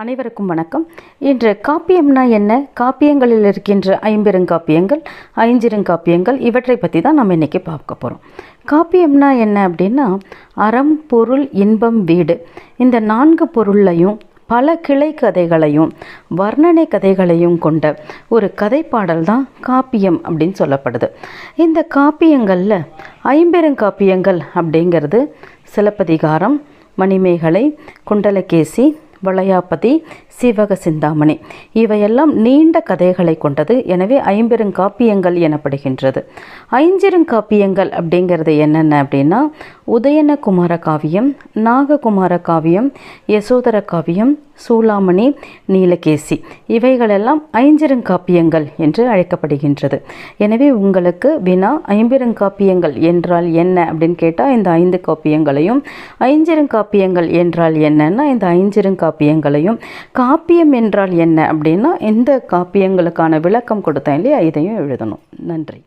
அனைவருக்கும் வணக்கம். இன்று காப்பியம்னா என்ன? காப்பியங்களில் இருக்கின்ற ஐம்பெருங்காப்பியங்கள் ஐஞ்சிருங்காப்பியங்கள் இவற்றை பற்றி தான் நம்ம இன்றைக்கி பார்க்க போகிறோம் காப்பியம்னா என்ன அப்படின்னா அறம் பொருள் இன்பம் வீடு. இந்த நான்கு பொருளையும் பல கிளை கதைகளையும் வர்ணனை கதைகளையும் கொண்ட ஒரு கதைப்பாடல் தான் காப்பியம் அப்படின்னு சொல்லப்படுது. இந்த காப்பியங்களில் ஐம்பெருங்காப்பியங்கள் அப்படிங்கிறது சிலப்பதிகாரம் மணிமேகலை குண்டலகேசி வளையாபதி சிவக சிந்தாமணி. இவையெல்லாம் நீண்ட கதைகளை கொண்டது. எனவே ஐம்பெருங்காப்பியங்கள் எனப்படுகின்றது. ஐஞ்சிருங்காப்பியங்கள் அப்படிங்கிறது என்னென்ன அப்படின்னா உதயன குமார காவியம் நாககுமார காவியம் யசோதர காவியம் சூளாமணி நீலகேசி. இவைகளெல்லாம் ஐஞ்சிருங்காப்பியங்கள் என்று அழைக்கப்படுகின்றது. எனவே உங்களுக்கு வினா ஐம்பெருங்காப்பியங்கள் என்றால் என்ன அப்படின்னு கேட்டால் இந்த ஐந்து காப்பியங்களையும் ஐஞ்சிருங்காப்பியங்கள் என்றால் என்னன்னா இந்த ஐஞ்சிருங்காப்பியங்களையும் காப்பியம் என்றால் என்ன அப்படின்னா இந்த காப்பியங்களுக்கான விளக்கம் கொடுத்தேன் இல்லையா? இதையும் எழுதணும். நன்றி.